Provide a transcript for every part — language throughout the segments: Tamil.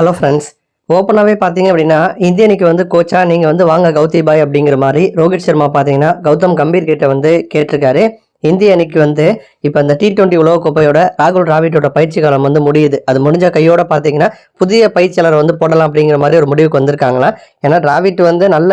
ஹலோ ஃப்ரெண்ட்ஸ் ஓப்பனாகவே பார்த்தீங்க அப்படின்னா இந்திய அணிக்கு வந்து கோச்சா நீங்கள் வந்து வாங்க கௌதி பாய் அப்படிங்கிற மாதிரி ரோஹித் சர்மா பார்த்தீங்கன்னா கௌதம் கம்பீர் கிட்ட வந்து கேட்டிருக்காரு. இந்திய அணிக்கு வந்து இப்போ இந்த டி டுவெண்ட்டி உலகக்கோப்பையோட ராகுல் டிராவிடோட பயிற்சி காலம் வந்து முடியுது. அது முடிஞ்ச கையோட பார்த்தீங்கன்னா புதிய பயிற்சியாளர் வந்து போடலாம் அப்படிங்கிற மாதிரி ஒரு முடிவுக்கு வந்திருக்காங்களா? ஏன்னா டிராவிட் வந்து நல்ல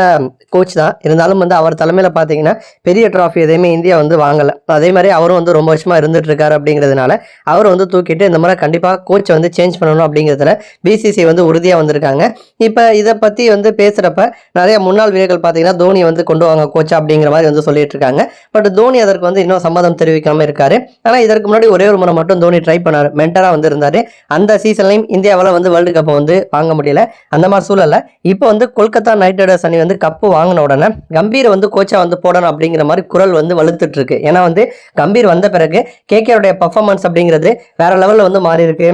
கோச் தான். இருந்தாலும் வந்து அவர் தலைமையில் பார்த்தீங்கன்னா பெரிய ட்ராஃபி எதையுமே இந்தியா வந்து வாங்கலை. அதே மாதிரி அவரும் வந்து ரொம்ப வருஷமாக இருந்துட்டு இருக்காரு அப்படிங்கிறதுனால அவர் வந்து தூக்கிட்டு இந்த மாதிரி கண்டிப்பாக கோச்சை வந்து சேஞ்ச் பண்ணணும் அப்படிங்கிறதுல பிசிசி வந்து உறுதியாக வந்திருக்காங்க. இப்போ இதை பற்றி வந்து பேசுகிறப்ப நிறைய முன்னாள் வீரர்கள் பார்த்தீங்கன்னா தோனி வந்து கொண்டு வாங்க கோச்சா அப்படிங்கிற மாதிரி வந்து சொல்லிட்டு இருக்காங்க. பட் தோனி அதற்கு வந்து இன்னும் சம்மதம் தெரிவிக்காம இருக்காரு. ஆனால் இதற்கு முன்னாடி ஒரே ஒரு முறை மட்டும் தோனி ட்ரை பண்ணார். மென்டராக வந்து இருந்தார் அந்த சீசன்லையும் இந்தியாவால் வந்து வேர்ல்டு கப்பை வந்து வாங்க முடியல. அந்த மாதிரி சூழல்ல இப்போ வந்து கொல்கத்தா நைட் ரைடர்ஸ் அணி வந்து கப்பு வாங்கின உடனே கம்பீர் வந்து கோச்சாக வந்து போடணும் அப்படிங்கிற மாதிரி குரல் வந்து வலுத்துட்டு இருக்கு. ஏன்னா வந்து கம்பீர் வந்த பிறகு கேகேருடைய பர்ஃபார்மன்ஸ் அப்படிங்கிறது வேற லெவலில் வந்து மாறி இருக்கு.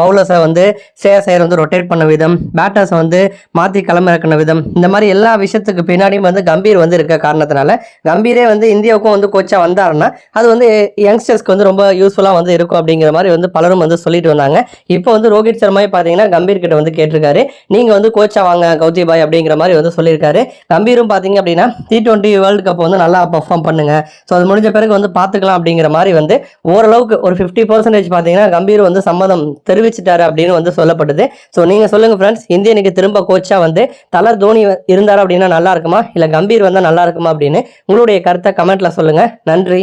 பவுலர்ஸை வந்து ஸ்ரேயஸ் ஐயர் வந்து ரொட்டேட் பண்ண விதம் பேட்டர்ஸை வந்து மாற்றி களமிறக்கின விதம் இந்த மாதிரி எல்லா விஷயத்துக்கு பின்னாடியும் வந்து கம்பீர் வந்து இருக்க காரணத்தினால கம்பீரே வந்து இந்தியாவுக்கும் வந்து கோச்சா வந்தாருன்னா அது வந்து யங்ஸ்டர்ஸ்க்கு வந்து ரொம்ப யூஸ்ஃபுல்லாக வந்து இருக்கும் அப்படிங்கிற மாதிரி வந்து பலரும் வந்து சொல்லிட்டு வந்தாங்க. இப்போ வந்து ரோஹித் சர்மாவே பார்த்தீங்கன்னா கம்பீர் கிட்ட வந்து கேட்டிருக்காரு. நீங்கள் வந்து கோச்சா வாங்க கௌதி பாய் அப்படிங்கிற மாதிரி வந்து சொல்லியிருக்காரு. கம்பீரும் பார்த்தீங்க அப்படின்னா டி டுவெண்ட்டி வேர்ல்டு கப் வந்து நல்லா பர்ஃபார்ம் பண்ணுங்க. ஸோ அது முடிஞ்ச பிறகு வந்து பார்த்துக்கலாம் அப்படிங்கிற மாதிரி வந்து ஓரளவுக்கு ஒரு ஃபிஃப்டி பர்சன்டேஜ் பார்த்தீங்கன்னா கம்பீர் வந்து சம்மதம் தெரிவிச்சிட்டாரு அப்படின்னு வந்து சொல்லப்படுது. ஸோ நீங்கள் சொல்லுங்கள் ஃப்ரெண்ட்ஸ் இந்திய திரும்ப கோச்சாக வந்து தலர் தோனி இருந்தார் அப்படின்னா நல்லா இருக்குமா? இல்லை கம்பீர் வந்தால் நல்லா இருக்குமா அப்படின்னு உங்களுடைய கருத்தை கமெண்ட்டில் சொல்லுங்கள் நன்றி.